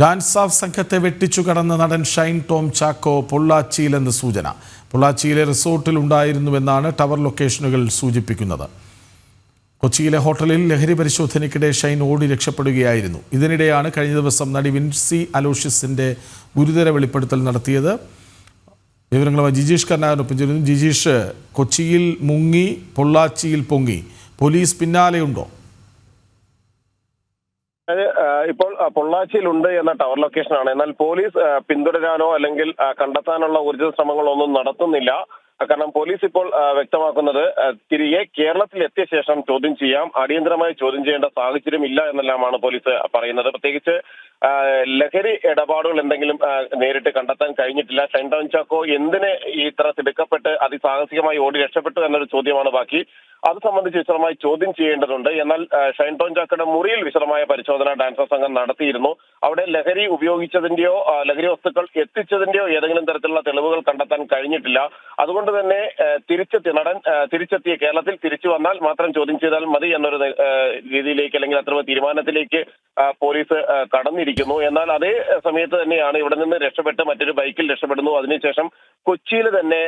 Dance of സംഘത്തെ വെട്ടിച്ചു കടന്ന നടൻ ഷൈൻ ടോം ചാക്കോ പൊള്ളാച്ചിയിലെന്ന് സൂചന. പൊള്ളാച്ചിയിലെ റിസോർട്ടിൽ ഉണ്ടായിരുന്നുവെന്നാണ് ടവർ ലൊക്കേഷനുകൾ സൂചിപ്പിക്കുന്നത്. കൊച്ചിയിലെ ഹോട്ടലിൽ ലഹരി പരിശോധനയ്ക്കിടെ ഷൈൻ ഓടി രക്ഷപ്പെടുകയായിരുന്നു. ഇതിനിടെയാണ് കഴിഞ്ഞ ദിവസം നടി വിൻസി അലോഷ്യസിന്റെ ഗുരുതര വെളിപ്പെടുത്തൽ നടത്തിയത്. വിവരങ്ങളുമായി ജിജീഷ് കർണാകരനൊപ്പം ചേരുന്നു. ജിജീഷ് കൊച്ചിയിൽ മുങ്ങി പൊള്ളാച്ചിയിൽ പൊങ്ങി. പോലീസ് പിന്നാലെയുണ്ടോ? ഇപ്പോൾ പൊള്ളാച്ചിയിലുണ്ട് എന്ന ടവർ ലൊക്കേഷനാണ്. എന്നാൽ പോലീസ് പിന്തുടരാനോ അല്ലെങ്കിൽ കണ്ടെത്താനുള്ള ഊർജിത ശ്രമങ്ങളൊന്നും നടത്തുന്നില്ല. കാരണം പോലീസ് ഇപ്പോൾ വ്യക്തമാക്കുന്നത് തിരികെ കേരളത്തിൽ എത്തിയ ശേഷം ചോദ്യം ചെയ്യാം. അടിയന്തരമായി ചോദ്യം ചെയ്യേണ്ട സാഹചര്യം ഇല്ല എന്നെല്ലാമാണ് പോലീസ് പറയുന്നത്. പ്രത്യേകിച്ച് ലഹരി ഇടപാടുകൾ എന്തെങ്കിലും നേരിട്ട് കണ്ടെത്താൻ കഴിഞ്ഞിട്ടില്ല. ഷൈൻ ടൗൺ ചാക്കോ എന്തിനെ ഇത്ര തിടുക്കപ്പെട്ട് അതിസാഹസികമായി ഓടി രക്ഷപ്പെട്ടു എന്നൊരു ചോദ്യമാണ് ബാക്കി. അത് സംബന്ധിച്ച് വിശദമായി ചോദ്യം ചെയ്യേണ്ടതുണ്ട്. എന്നാൽ ഷൈൻ ടോൺ ചാക്കയുടെ മുറിയിൽ വിശദമായ പരിശോധന ഡാൻസർ സംഘം നടത്തിയിരുന്നു. അവിടെ ലഹരി ഉപയോഗിച്ചതിന്റെയോ ലഹരി വസ്തുക്കൾ എത്തിച്ചതിന്റെയോ ഏതെങ്കിലും തരത്തിലുള്ള തെളിവുകൾ കണ്ടെത്താൻ കഴിഞ്ഞിട്ടില്ല. അതുകൊണ്ട് തന്നെ തിരിച്ചെത്തി നടൻ തിരിച്ചെത്തിയ കേരളത്തിൽ തിരിച്ചു വന്നാൽ മാത്രം ചോദ്യം ചെയ്താൽ മതി എന്നൊരു രീതിയിലേക്ക് അല്ലെങ്കിൽ അത്ര തീരുമാനത്തിലേക്ക് പോലീസ് കടന്നിരിക്കുന്നു. എന്നാൽ അതേ സമയത്ത് തന്നെയാണ് ഇവിടെ നിന്ന് രക്ഷപ്പെട്ട് മറ്റൊരു ബൈക്കിൽ രക്ഷപ്പെടുന്നു. അതിനുശേഷം കൊച്ചിയിൽ തന്നെ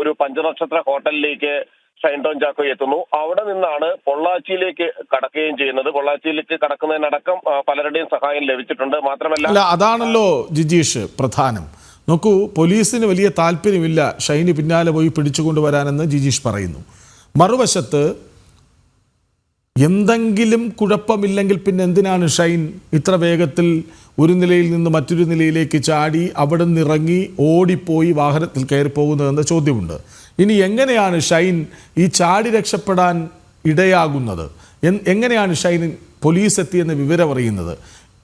ഒരു പഞ്ചനക്ഷത്ര ഹോട്ടലിലേക്ക് ഷൈൻ ടോൺ ചാക്കോ എത്തുന്നു. അവിടെ നിന്നാണ് പൊള്ളാച്ചിയിലേക്ക് കടക്കുകയും ചെയ്യുന്നത്. പൊള്ളാച്ചിയിലേക്ക് കടക്കുന്നതിനടക്കം പലരുടെയും സഹായം ലഭിച്ചിട്ടുണ്ട്. മാത്രമല്ല അതാണല്ലോ ജിജീഷ് പ്രധാനം. നോക്കൂ പോലീസിന് വലിയ താല്പര്യമില്ല ഷൈനി പിന്നാലെ പോയി പിടിച്ചുകൊണ്ടുവരാനെന്ന് ജിജീഷ് പറയുന്നു. മറുവശത്ത് എന്തെങ്കിലും കുഴപ്പമില്ലെങ്കിൽ പിന്നെ എന്തിനാണ് ഷൈൻ ഇത്ര വേഗത്തിൽ ഒരു നിലയിൽ നിന്ന് മറ്റൊരു നിലയിലേക്ക് ചാടി അവിടെ നിന്ന് ഇറങ്ങി ഓടിപ്പോയി വാഹനത്തിൽ കയറി പോകുന്നതെന്ന ചോദ്യമുണ്ട്. ഇനി എങ്ങനെയാണ് ഷൈൻ ഈ ചാടി രക്ഷപ്പെടാൻ ഇടയാകുന്നത്? എങ്ങനെയാണ് ഷൈൻ പോലീസ് എത്തിയെന്ന് വിവരം അറിയുന്നത്?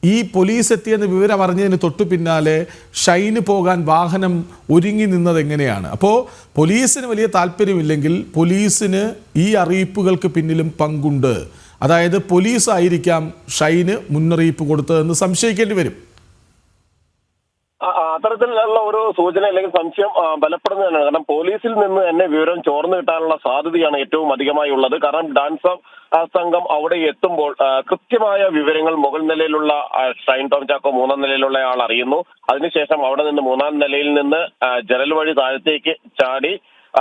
ഈ പോലീസ് എത്തിയെന്ന് വിവരം അറിഞ്ഞതിന് തൊട്ടു പിന്നാലെ ഷൈന് പോകാൻ വാഹനം ഒരുങ്ങി നിന്നത് എങ്ങനെയാണ്? അപ്പോൾ പോലീസിന് വലിയ താല്പര്യമില്ലെങ്കിൽ പോലീസിന് ഈ അറിയിപ്പുകൾക്ക് പിന്നിലും പങ്കുണ്ട്. അതായത് പോലീസ് ആയിരിക്കാം ഷൈന് മുന്നറിയിപ്പ് കൊടുത്തതെന്ന് സംശയിക്കേണ്ടി വരും. അത്തരത്തിലുള്ള ഒരു സൂചന അല്ലെങ്കിൽ സംശയം ബലപ്പെടുന്നത് ബലപ്പെടുന്നതാണ്. കാരണം പോലീസിൽ നിന്ന് തന്നെ വിവരം ചോർന്നു കിട്ടാനുള്ള സാധ്യതയാണ് ഏറ്റവും അധികമായി ഉള്ളത്. കാരണം ഡാൻസ് സംഘം അവിടെ എത്തുമ്പോൾ കൃത്യമായ വിവരങ്ങൾ മുകൾ നിലയിലുള്ള ഷൈൻ ടോം ചാക്കോ മൂന്നാം നിലയിലുള്ള ആൾ അറിയുന്നു. അതിനുശേഷം അവിടെ നിന്ന് മൂന്നാം നിലയിൽ നിന്ന് ജനൽ വഴി താഴത്തേക്ക് ചാടി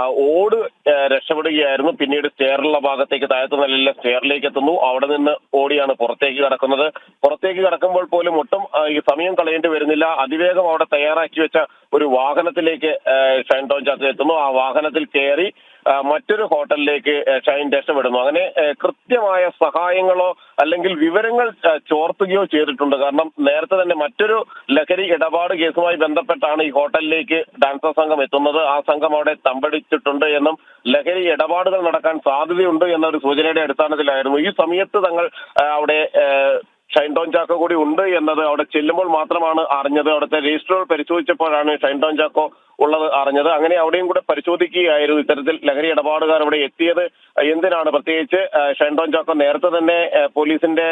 ഓട് രക്ഷപ്പെടുകയായിരുന്നു. പിന്നീട് സ്റ്റെയറിലുള്ള ഭാഗത്തേക്ക് താഴത്തെ നിലയിലെ സ്റ്റെയറിലേക്ക് എത്തുന്നു. അവിടെ നിന്ന് ഓടിയാണ് പുറത്തേക്ക് കടക്കുന്നത്. പുറത്തേക്ക് കടക്കുമ്പോൾ പോലും ഒട്ടും ഈ സമയം കളയേണ്ടി വരുന്നില്ല. അതിവേഗം അവിടെ തയ്യാറാക്കി വെച്ച ഒരു വാഹനത്തിലേക്ക് ഷൈൻ ടോൺ ചാർജ് എത്തുന്നു. ആ വാഹനത്തിൽ കയറി മറ്റൊരു ഹോട്ടലിലേക്ക് ഷൈൻ രക്ഷപ്പെടുന്നു അങ്ങനെ കൃത്യമായ സഹായങ്ങളോ അല്ലെങ്കിൽ വിവരങ്ങൾ ചോർത്തുകയോ ചെയ്തിട്ടുണ്ട്. കാരണം നേരത്തെ തന്നെ മറ്റൊരു ലഹരി ഇടപാട് കേസുമായി ബന്ധപ്പെട്ടാണ് ഈ ഹോട്ടലിലേക്ക് ഡാൻസർ സംഘം എത്തുന്നത്. ആ സംഘം അവിടെ തമ്പടിച്ചിട്ടുണ്ട് എന്നും ലഹരി ഇടപാടുകൾ നടക്കാൻ സാധ്യതയുണ്ട് എന്നൊരു സൂചനയുടെ അടിസ്ഥാനത്തിലായിരുന്നു. ഈ സമയത്ത് തങ്ങൾ അവിടെ ഷൈൻ ടോൺ ചാക്കോ കൂടി ഉണ്ട് എന്നത് അവിടെ ചെല്ലുമ്പോൾ മാത്രമാണ് അറിഞ്ഞത്. അവിടുത്തെ രജിസ്റ്ററുകൾ പരിശോധിച്ചപ്പോഴാണ് ഷൈൻ ടോൺ ചാക്കോ ഉള്ളത് അറിഞ്ഞത്. അങ്ങനെ അവിടെയും കൂടെ പരിശോധിക്കുകയായിരുന്നു ഇത്തരത്തിൽ ലഹരി ഇടപാടുകാർ അവിടെ എത്തിയത്. എന്തിനാണ് പ്രത്യേകിച്ച് ഷെൻഡോൺ ഷൈൻ ചാക്കോ നേരത്തെ തന്നെ പോലീസിന്റെ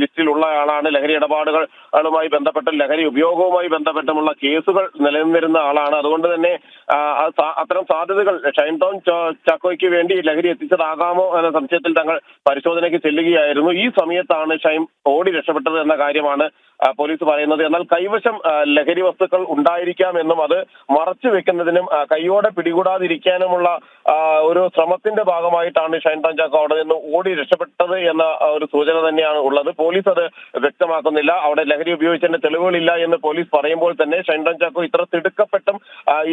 ലിസ്റ്റിലുള്ള ആളാണ്. ലഹരി ഇടപാടുകളുമായി ബന്ധപ്പെട്ട് ലഹരി ഉപയോഗവുമായി ബന്ധപ്പെട്ടുമുള്ള കേസുകൾ നിലനിന്നിരുന്ന ആളാണ്. അതുകൊണ്ട് തന്നെ അത്തരം സാധ്യതകൾ ഷൈൻഡോൺ ചാക്കോയ്ക്ക് വേണ്ടി ലഹരി എത്തിച്ചതാകാമോ എന്ന സംശയത്തിൽ തങ്ങൾ പരിശോധനയ്ക്ക് ചെല്ലുകയായിരുന്നു. ഈ സമയത്താണ് ഷൈം ഓടി രക്ഷപ്പെട്ടത് എന്ന കാര്യമാണ് പോലീസ് പറയുന്നത്. എന്നാൽ കൈവശം ലഹരി വസ്തുക്കൾ ഉണ്ടായിരിക്കാമെന്നും അത് മറച്ചു വെക്കുന്നതിനും കൈയോടെ പിടികൂടാതിരിക്കാനുമുള്ള ഒരു ശ്രമത്തിന്റെ ഭാഗമായിട്ടാണ് ഷൈൻ ചാക്കോ അവിടെ നിന്ന് ഓടി രക്ഷപ്പെട്ടത് എന്ന ഒരു സൂചന തന്നെയാണ് ഉള്ളത്. പോലീസ് അത് വ്യക്തമാക്കുന്നില്ല. അവിടെ ലഹരി ഉപയോഗിച്ചതിന്റെ തെളിവുകളില്ല എന്ന് പോലീസ് പറയുമ്പോൾ തന്നെ ഷൈൻ ചാക്കോ ഇത്ര തിടുക്കപ്പെട്ടും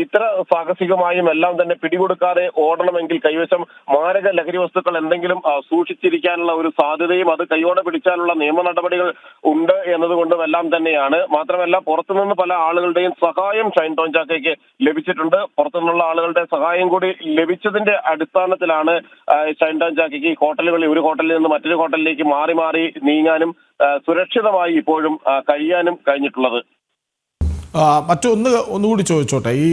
ഇത്ര സാഹസികമായും എല്ലാം തന്നെ പിടികൊടുക്കാതെ ഓടണമെങ്കിൽ കൈവശം മാരക ലഹരി വസ്തുക്കൾ എന്തെങ്കിലും സൂക്ഷിച്ചിരിക്കാനുള്ള ഒരു സാധ്യതയും അത് കൈയോടെ പിടിച്ചാലുള്ള നിയമ നടപടികൾ ഉണ്ട് എന്നതുകൊണ്ടും എല്ലാം തന്നെയാണ്. മാത്രമല്ല പുറത്തുനിന്ന് പല ആളുകളുടെയും സഹായം ഷൈൻ ടോൺ ചാക്കയ്ക്ക് ലഭിച്ചിട്ടുണ്ട്. പുറത്തുനിന്നുള്ള ആളുകളുടെ സഹായം കൂടി ലഭിച്ചതിന്റെ അടിസ്ഥാനത്തിലാണ് ഷൈൻഡാൻ ചാക്കയ്ക്ക് ഹോട്ടലുകളിൽ ഒരു ഹോട്ടലിൽ നിന്ന് മറ്റൊരു ഹോട്ടലിലേക്ക് മാറി മാറി നീങ്ങാനും സുരക്ഷിതമായി ഇപ്പോഴും കഴിയാനും കഴിഞ്ഞിട്ടുള്ളത്. മറ്റൊന്ന് ഒന്നുകൂടി ചോദിച്ചോട്ടെ. ഈ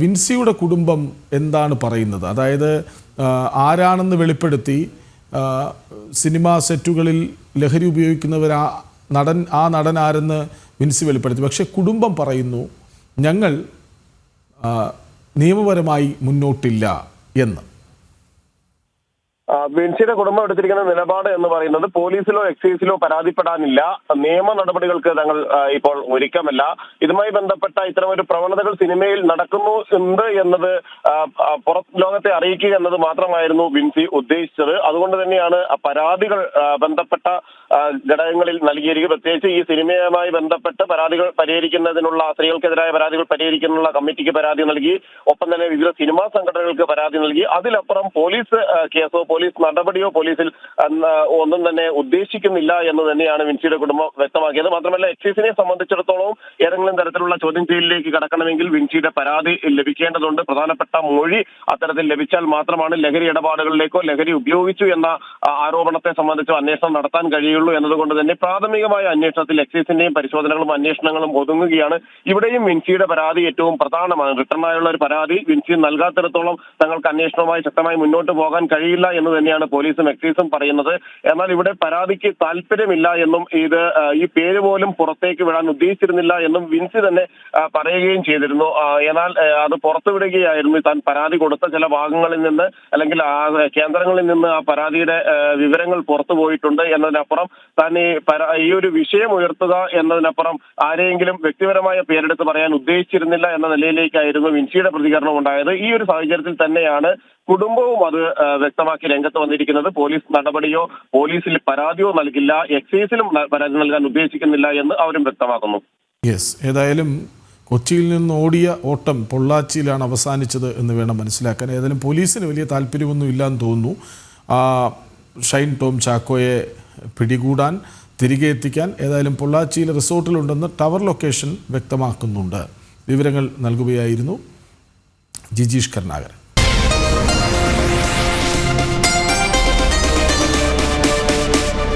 വിൻസിയുടെ കുടുംബം എന്താണ് പറയുന്നത്? അതായത് ആരാണെന്ന് വെളിപ്പെടുത്തി സിനിമാ സെറ്റുകളിൽ ലഹരി ഉപയോഗിക്കുന്നവർ ആ നടൻ ആ നടൻ ആരെന്ന് വിൻസി വെളിപ്പെടുത്തി. പക്ഷേ കുടുംബം പറയുന്നു ഞങ്ങൾ നിയമപരമായി മുന്നോട്ടില്ല എന്ന്. വിൻസിയുടെ കുടുംബം എടുത്തിരിക്കുന്ന നിലപാട് എന്ന് പറയുന്നത് പോലീസിലോ എക്സൈസിലോ പരാതിപ്പെടാനില്ല. നിയമ നടപടികൾക്ക് തങ്ങൾ ഇപ്പോൾ ഒരുക്കമല്ല. ഇതുമായി ബന്ധപ്പെട്ട ഇത്തരമൊരു പ്രവണതകൾ സിനിമയിൽ നടക്കുന്നു ഉണ്ട് എന്നത് പുറം ലോകത്തെ അറിയിക്കുക എന്നത് മാത്രമായിരുന്നു വിൻസി ഉദ്ദേശിച്ചത്. അതുകൊണ്ട് തന്നെയാണ് പരാതികൾ ബന്ധപ്പെട്ട ഘടകങ്ങളിൽ നൽകിയിരിക്കുക. പ്രത്യേകിച്ച് ഈ സിനിമയുമായി ബന്ധപ്പെട്ട് പരാതികൾ പരിഹരിക്കുന്നതിനുള്ള സ്ത്രീകൾക്കെതിരായ പരാതികൾ പരിഹരിക്കുന്നതിനുള്ള കമ്മിറ്റിക്ക് പരാതി നൽകി. ഒപ്പം തന്നെ വിവിധ സിനിമാ സംഘടനകൾക്ക് പരാതി നൽകി. അതിലപ്പുറം പോലീസ് കേസോ പോലീസ് നടപടിയോ പോലീസിൽ ഒന്നും തന്നെ ഉദ്ദേശിക്കുന്നില്ല എന്ന് തന്നെയാണ് വിൻസിയുടെ കുടുംബം വ്യക്തമാക്കിയത്. മാത്രമല്ല എക്സൈസിനെ സംബന്ധിച്ചിടത്തോളം ഏതെങ്കിലും തരത്തിലുള്ള ചോദ്യം ചെയ്യലിലേക്ക് കടക്കണമെങ്കിൽ വിൻസിയുടെ പരാതി ലഭിക്കേണ്ടതുണ്ട്. പ്രധാനപ്പെട്ട മൊഴി അത്തരത്തിൽ ലഭിച്ചാൽ മാത്രമാണ് ലഹരി ഇടപാടുകളിലേക്കോ ലഹരി ഉപയോഗിച്ചു എന്ന ആരോപണത്തെ സംബന്ധിച്ചോ അന്വേഷണം നടത്താൻ കഴിയുള്ളൂ എന്നതുകൊണ്ട് തന്നെ പ്രാഥമികമായ അന്വേഷണത്തിൽ എക്സൈസിന്റെയും പരിശോധനകളും അന്വേഷണങ്ങളും ഒതുങ്ങുകയാണ്. ഇവിടെയും വിൻസിയുടെ പരാതി ഏറ്റവും പ്രധാനമാണ്. റിട്ടേൺ ആയുള്ള ഒരു പരാതി വിൻസി നൽകാത്തിടത്തോളം തങ്ങൾക്ക് അന്വേഷണവുമായി ശക്തമായി മുന്നോട്ട് പോകാൻ കഴിയില്ല എന്ന് തന്നെയാണ് പോലീസും എക്സൈസും പറയുന്നത്. എന്നാൽ ഇവിടെ പരാതിക്ക് താല്പര്യമില്ല എന്നും ഇത് ഈ പേര് പോലും പുറത്തേക്ക് വിടാൻ ഉദ്ദേശിച്ചിരുന്നില്ല എന്നും വിൻസി തന്നെ പറയുകയും ചെയ്തിരുന്നു. എന്നാൽ അത് പുറത്തുവിടുകയായിരുന്നു. താൻ പരാതി കൊടുത്ത ചില ഭാഗങ്ങളിൽ നിന്ന് അല്ലെങ്കിൽ കേന്ദ്രങ്ങളിൽ നിന്ന് ആ പരാതിയുടെ വിവരങ്ങൾ പുറത്തു പോയിട്ടുണ്ട് എന്നതിനപ്പുറം താൻ ഈ ഈ ഒരു വിഷയം ഉയർത്തുക എന്നതിനപ്പുറം ആരെയെങ്കിലും വ്യക്തിപരമായ പേരെടുത്ത് പറയാൻ ഉദ്ദേശിച്ചിരുന്നില്ല എന്ന നിലയിലേക്കായിരുന്നു വിൻസിയുടെ പ്രതികരണം ഉണ്ടായത്. ഈ ഒരു സാഹചര്യത്തിൽ തന്നെയാണ് കുടുംബവും അത് വ്യക്തമാക്കി രംഗത്ത് വന്നിരിക്കുന്നത് പോലീസ് നടപടിയോ പോലീസിൽ പരാതിയോ നൽകില്ല എക്സൈസിലും പരാതി നൽകാൻ ഉദ്ദേശിക്കുന്നില്ല എന്ന് അവരും വ്യക്തമാക്കുന്നു. യെസ് ഏതായാലും കൊച്ചിയിൽ നിന്ന് ഓടിയ ഓട്ടം പൊള്ളാച്ചിയിലാണ് അവസാനിച്ചത് എന്ന് വേണം മനസ്സിലാക്കാൻ. ഏതായാലും പോലീസിന് വലിയ താല്പര്യമൊന്നും ഇല്ലാന്ന് തോന്നുന്നു. ഷൈൻ ടോം ചാക്കോയെ പിടികൂടാൻ തിരികെ എത്തിക്കാൻ ഏതായാലും പൊള്ളാച്ചിയിലെ റിസോർട്ടിലുണ്ടെന്ന് ടവർ ലൊക്കേഷൻ വ്യക്തമാക്കുന്നുണ്ട്. വിവരങ്ങൾ നൽകുകയായിരുന്നു ജിജീഷ് കരുണാകരൻ.